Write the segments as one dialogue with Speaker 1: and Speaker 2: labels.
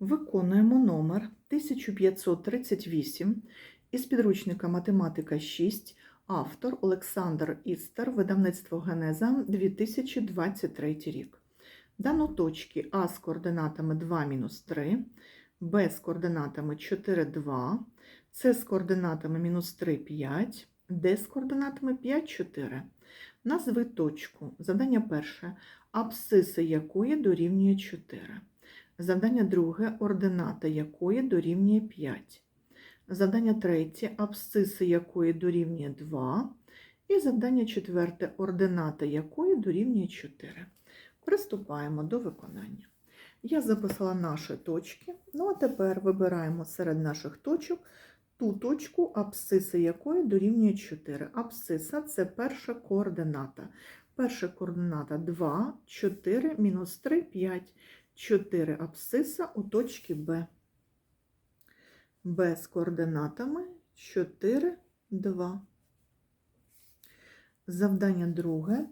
Speaker 1: Виконуємо номер 1538 із підручника Математика 6, автор Олександр Істер, видавництво Генеза 2023 рік. Дано точки А з координатами 2-3, Б з координатами 4,2, С з координатами мінус 3,5, Д з координатами 5,4. Назви точку. Завдання перше. Абсциса якої дорівнює 4. Завдання друге, ордината якої дорівнює 5. Завдання третє, абсциса якої дорівнює 2. І завдання четверте, ордината якої дорівнює 4. Приступаємо до виконання. Я записала наші точки. Ну а тепер вибираємо серед наших точок ту точку, абсциса якої дорівнює 4. Абсциса це перша координата. Перша координата 2, 4, мінус 3, 5. 4 абсциса у точці Б. Б з координатами 4, 2. Завдання друге.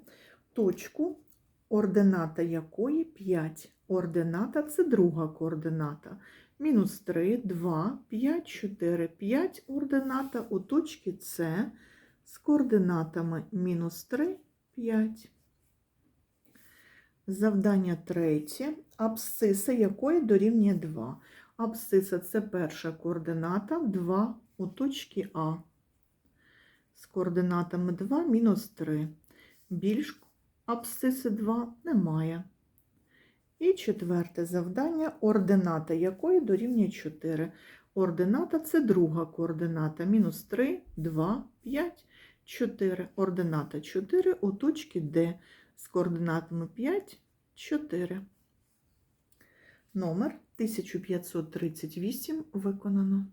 Speaker 1: Точку, ордината якої 5. Ордината це друга координата. Мінус 3, 2, 5, 4, 5 ордината у точці С з координатами мінус 3, 5. Завдання третє. Абсциса якої дорівнює 2. Абсциса це перша координата 2 у точці А. З координатами 2 мінус 3. Більш абсциси 2 немає. І четверте завдання, ордината якої дорівнює 4. Ордината це друга координата. Мінус 3, 2, 5, 4. Ордината 4 у точці Д з координатами 5, 4. Номер 1538 виконано.